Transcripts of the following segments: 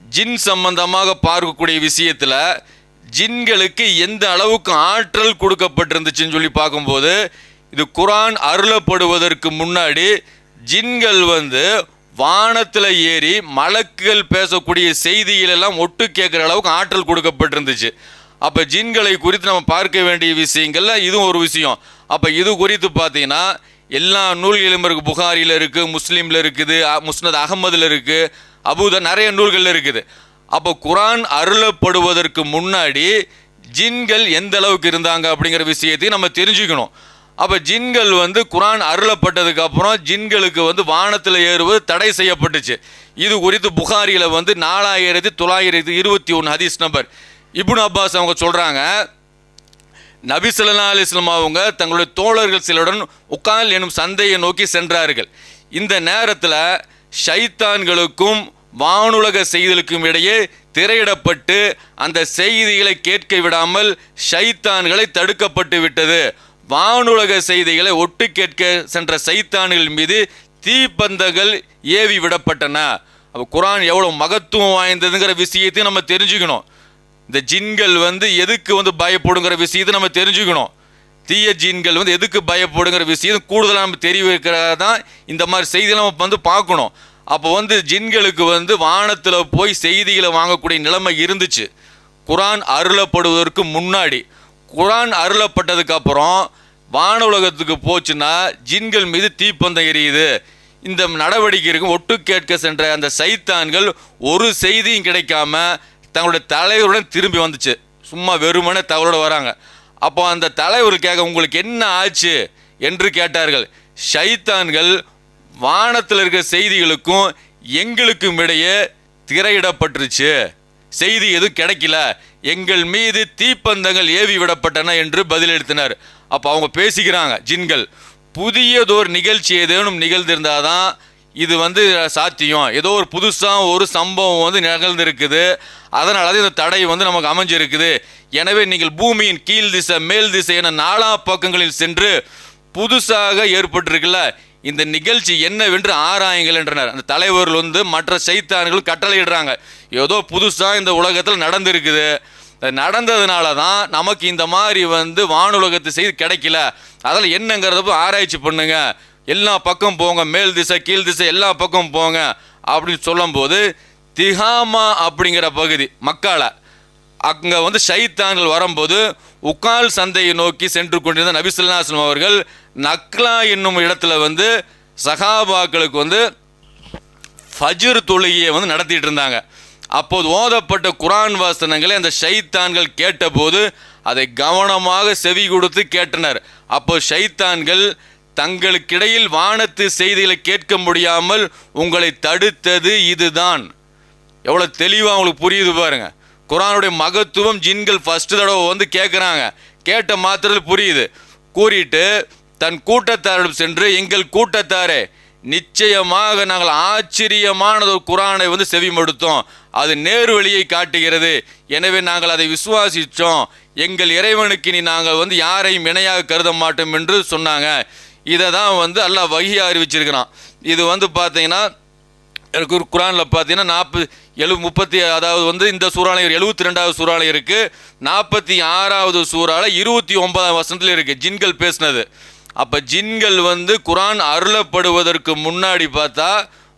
ஜின் சம்பந்தமாக பார்க்கக்கூடிய விஷயத்துல ஜின்களுக்கு எந்த அளவுக்கு ஆற்றல் கொடுக்கப்பட்டிருந்துச்சுன்னு சொல்லி பார்க்கும்போது இது குரான் அருளப்படுவதற்கு முன்னாடி ஜின்கள் வந்து வானத்தில் ஏறி மலக்குகள் பேசக்கூடிய செய்திகளெல்லாம் ஒட்டு கேட்குற அளவுக்கு ஆற்றல் கொடுக்கப்பட்டிருந்துச்சு. அப்போ ஜின்களை குறித்து நம்ம பார்க்க வேண்டிய விஷயங்கள்ல இதுவும் ஒரு விஷயம். அப்போ இது குறித்து பார்த்தீங்கன்னா எல்லா நூல்களிலும் இருக்குது புகாரியில் இருக்குது முஸ்லீமில் இருக்குது அ- முஸ்னத் அகமதில் இருக்குது அபூத நிறைய நூல்களில் இருக்குது. அப்போ குரான் அருளப்படுவதற்கு முன்னாடி ஜின்கள் எந்த அளவுக்கு இருந்தாங்க அப்படிங்கிற விஷயத்தையும் நம்ம தெரிஞ்சுக்கணும். அப்போ ஜின்கள் வந்து குரான் அருளப்பட்டதுக்கு அப்புறம் ஜின்களுக்கு வந்து வானத்தில் ஏறுவது தடை செய்யப்பட்டுச்சு. இது குறித்து புகாரியில் வந்து நாலாயிரத்தி தொள்ளாயிரத்தி இருபத்தி ஒன்று ஹதீஸ் நம்பர். இபுன் அப்பாஸ் அவங்க சொல்கிறாங்க நபி அலிஸ்லாம் அவங்க தங்களுடைய தோழர்கள் சிலருடன் உக்கால் எனும் சந்தையை நோக்கி சென்றார்கள். இந்த நேரத்தில் ஷைத்தான்களுக்கும் வானுலக செய்திகளுக்கும் இடையே திரையிடப்பட்டு அந்த செய்திகளை கேட்க விடாமல் ஷைத்தான்களை தடுக்கப்பட்டு விட்டது. வானுலக செய்திகளை ஒட்டு கேட்க சென்ற சைத்தான்கள் மீது தீப்பந்தங்கள் ஏவி விடப்பட்டன. அப்போ குரான் எவ்வளோ மகத்துவம் வாய்ந்ததுங்கிற விஷயத்தையும் நம்ம தெரிஞ்சுக்கணும். இந்த ஜின்கள் வந்து எதுக்கு வந்து பயப்படுங்கிற விஷயத்தை நம்ம தெரிஞ்சுக்கணும். தீய ஜீன்கள் வந்து எதுக்கு பயப்படுங்கிற விஷயம் கூடுதலாக நம்ம தெரிவிக்கிறதா தான் இந்த மாதிரி செய்திகளை நம்ம வந்து பார்க்கணும். அப்போ வந்து ஜின்களுக்கு வந்து வானத்தில் போய் செய்திகளை வாங்கக்கூடிய நிலைமை இருந்துச்சு. குரான் அருளப்படுவதற்கு முன்னாடி குரான் அருளப்பட்டதுக்கப்புறம் வான உலகத்துக்கு போச்சுன்னா ஜின்கள் மீது தீப்பந்தம் எரியுது. இந்த நடவடிக்கைக்கு ஒட்டு கேட்க சென்ற அந்த சைத்தான்கள் ஒரு செய்தியும் கிடைக்காம தங்களுடைய தலைவருடன் திரும்பி வந்துச்சு. சும்மா வெறுமனே தவறோட வராங்க. அப்போ அந்த தலைவர் கேட்க உங்களுக்கு என்ன ஆச்சு? என்று கேட்டார்கள். ஷைத்தான்கள் வானத்தில் இருக்கிற செய்திகளுக்கும் எங்களுக்கும் இடையே திரையிடப்பட்டுருச்சு. செய்தி எதுவும் கிடைக்கல. எங்கள் மீது தீப்பந்தங்கள் ஏவி விடப்பட்டன என்று பதிலளித்தனர். அப்போ அவங்க பேசிக்கிறாங்க ஜின்கள் புதியதோர் நிகழ்ச்சி ஏதேனும் நிகழ்ந்திருந்தாதான் இது வந்து சாத்தியம். ஏதோ ஒரு புதுசாக ஒரு சம்பவம் வந்து நிகழ்ந்திருக்குது. அதனால தான் இந்த தடை வந்து நமக்கு அமைஞ்சிருக்குது. எனவே நீங்கள் பூமியின் கீழ் திசை மேல் திசை என நாலா பக்கங்களில் சென்று புதுசாக ஏற்பட்டிருக்குல்ல இந்த நிகழ்ச்சி என்னவென்று ஆராயுங்கள் என்றனர். அந்த தலைவர்கள் வந்து மற்ற சைத்தான்கள் கட்டளையிடுறாங்க. ஏதோ புதுசாக இந்த உலகத்தில் நடந்திருக்குது. நடந்ததுனால தான் நமக்கு இந்த மாதிரி வந்து வானுலகத்து செய்தி கிடைக்கல. அதில் என்னங்கிறத ஆராய்ச்சி பண்ணுங்கள் எல்லா பக்கம் போங்க மேல் திசை கீழ் திசை எல்லா பக்கம் போங்க அப்படின்னு சொல்லும்போது திகாமா அப்படிங்கிற பகுதி மக்கால. அங்கே வந்து ஷைத்தான்கள் வரும்போது உக்கால் சந்தையை நோக்கி சென்று கொண்டிருந்த நபிசுல்லாஸ்லம் அவர்கள் நக்லா என்னும் இடத்துல வந்து சகாபாக்களுக்கு வந்து ஃபஜிர் தொழுகையை வந்து நடத்திட்டு இருந்தாங்க. அப்போது ஓதப்பட்ட குரான் வாசனங்களை அந்த ஷைத்தான்கள் கேட்டபோது அதை கவனமாக செவி கொடுத்து கேட்டனர். அப்போ ஷைத்தான்கள் தங்களுக்கிடையில் வானத்து செய்திகளை கேட்க முடியாமல் உங்களை தடுத்தது இதுதான். எவ்வளோ தெளிவாக அவங்களுக்கு புரியுது பாருங்க. குரானுடைய மகத்துவம் ஜின்கள் ஃபஸ்ட்டு தடவை வந்து கேட்குறாங்க கேட்ட மாத்திரத்தில் புரியுது. கூறிட்டு தன் கூட்டத்தாரிடம் சென்று எங்கள் கூட்டத்தாரே நிச்சயமாக நாங்கள் ஆச்சரியமானது ஒரு குரானை வந்து செவிமடுத்தோம். அது நேர் வழியை காட்டுகிறது. எனவே நாங்கள் அதை விசுவாசித்தோம் எங்கள் இறைவனுக்கு இனி நாங்கள் வந்து யாரையும் இணையாக கருத மாட்டோம் என்று சொன்னாங்க. இதை தான் வந்து அல்லாஹ் வகியா அறிவிச்சிருக்கிறான். இது வந்து பார்த்தீங்கன்னா எனக்கு குரானில் பார்த்தீங்கன்னா நாற்பது எழு முப்பத்தி அதாவது வந்து இந்த சூறாலயம் எழுபத்தி ரெண்டாவது சூறாலயம் இருக்குது நாற்பத்தி ஆறாவது சூறால இருபத்தி ஒன்பதாம் வருஷத்துல இருக்குது ஜின்கள் பேசினது. அப்போ ஜின்கள் வந்து குரான் அருளப்படுவதற்கு முன்னாடி பார்த்தா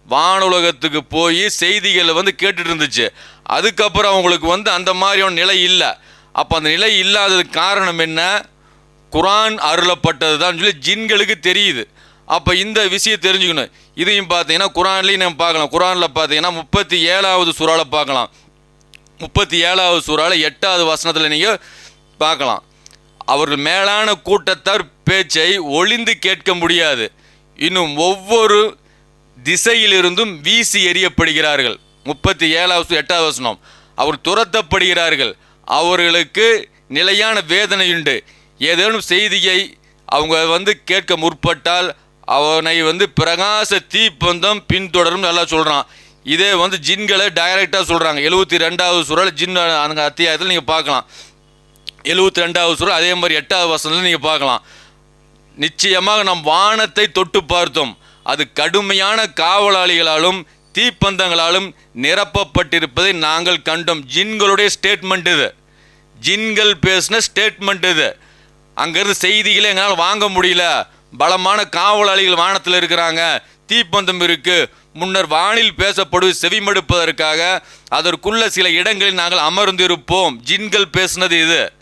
வானுலகத்துக்கு போய் செய்திகளை வந்து கேட்டுட்டு இருந்துச்சு. அதுக்கப்புறம் அவங்களுக்கு வந்து அந்த மாதிரியான நிலை இல்லை. அப்போ அந்த நிலை இல்லாததுக்கு காரணம் என்ன? குரான் அருளப்பட்டது தான் சொல்லி ஜின்களுக்கு தெரியுது. அப்போ இந்த விஷயம் தெரிஞ்சுக்கணும். இதையும் பார்த்தீங்கன்னா குரான்லேயும் நம்ம பார்க்கலாம். குரானில் பார்த்தீங்கன்னா முப்பத்தி ஏழாவது சூறால பார்க்கலாம். முப்பத்தி ஏழாவது சூறால எட்டாவது வசனத்தில் நீங்கள் பார்க்கலாம். அவர்கள் மேலான கூட்டத்தார் பேச்சை ஒளிந்து கேட்க முடியாது. இன்னும் ஒவ்வொரு திசையிலிருந்தும் வீசி எறியப்படுகிறார்கள். முப்பத்தி ஏழாவது எட்டாவது வசனம். அவர் துரத்தப்படுகிறார்கள். அவர்களுக்கு நிலையான வேதனை உண்டு ஏதேனும் செய்தியை அவங்க வந்து கேட்க முற்பட்டால் அவனை வந்து பிரகாச தீப்பந்தம் பின்தொடரும் நல்லா சொல்கிறான் இதே வந்து ஜின்களை டைரெக்டாக சொல்கிறாங்க எழுபத்தி ரெண்டாவது சுரல் ஜின் அந்த அத்தியாயத்தில் நீங்கள் பார்க்கலாம். எழுபத்தி ரெண்டாவது சுரல் அதே மாதிரி எட்டாவது வசனத்தில் நீங்கள் பார்க்கலாம். நிச்சயமாக நம் வானத்தை தொட்டு பார்த்தோம். அது கடுமையான காவலாளிகளாலும் தீப்பந்தங்களாலும் நிரப்பப்பட்டிருப்பதை நாங்கள் கண்டோம். ஜின்களுடைய ஸ்டேட்மெண்ட் இது. ஜின்கள் பேசின ஸ்டேட்மெண்ட் இது. அங்கேருந்து செய்திகளை எங்களால் வாங்க முடியல. பலமான காவலாளிகள் வானத்தில் இருக்கிறாங்க. தீப்பந்தம் இருக்கு. முன்னர் வானில் பேசப்படுவது செவிமடுப்பதற்காக அதற்குள்ள சில இடங்களில் நாங்கள் அமர்ந்திருப்போம். ஜின்கள் பேசினது இது.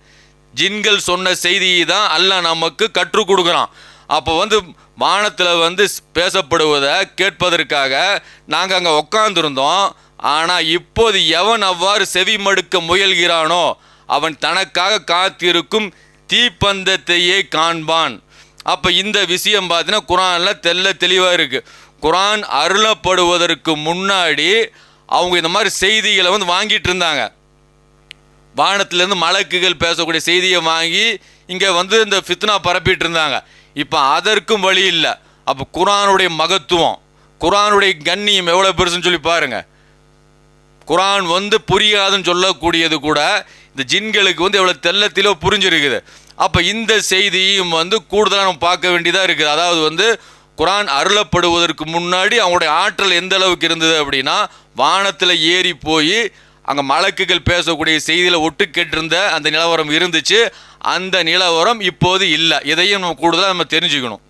ஜின்கள் சொன்ன செய்தியை தான் அல்லாஹ் நமக்கு கற்றுக் கொடுக்குறான். அப்போ வந்து வானத்தில் வந்து பேசப்படுவதை கேட்பதற்காக நாங்கள் அங்கே உட்காந்துருந்தோம் ஆனால் இப்போது எவன் அவ்வாறு செவிமடுக்க முயல்கிறானோ அவன் தனக்காக காத்திருக்கும் தீப்பந்தத்தையே காண்பான். அப்போ இந்த விஷயம் பார்த்தீங்கன்னா குரானில் தெல்ல தெளிவாக இருக்குது குரான் அருளப்படுவதற்கு முன்னாடி அவங்க இந்த மாதிரி செய்திகளை வந்து வாங்கிட்டு இருந்தாங்க. வானத்திலேருந்து மலக்குகள் பேசக்கூடிய செய்தியை வாங்கி இங்கே வந்து இந்த ஃபித்னா பரப்பிட்டு இருந்தாங்க. இப்போ அதற்கும் வழி இல்லை. அப்போ குரானுடைய மகத்துவம் குரானுடைய கண்ணியம் எவ்வளோ பெருசுன்னு சொல்லி பாருங்கள் குரான் வந்து புரியாதுன்னு சொல்லக்கூடியது கூட இந்த ஜின்களுக்கு வந்து எவ்வளோ தெல்லத்திலோ புரிஞ்சிருக்குது. அப்போ இந்த செய்தியும் வந்து கூடுதலாக நம்ம பார்க்க வேண்டியதாக இருக்குது. அதாவது வந்து குரான் அருளப்படுவதற்கு முன்னாடி அவங்களுடைய ஆற்றல் எந்த அளவுக்கு இருந்தது அப்படின்னா வானத்தில் ஏறி போய் அங்கே மலக்குகள் பேசக்கூடிய செய்தியில் ஒட்டு கேட்டிருந்த அந்த நிலவரம் இருந்துச்சு. அந்த நிலவரம் இப்போது இல்லை. இதையும் நம்ம கூடுதலாக நம்ம தெரிஞ்சுக்கணும்.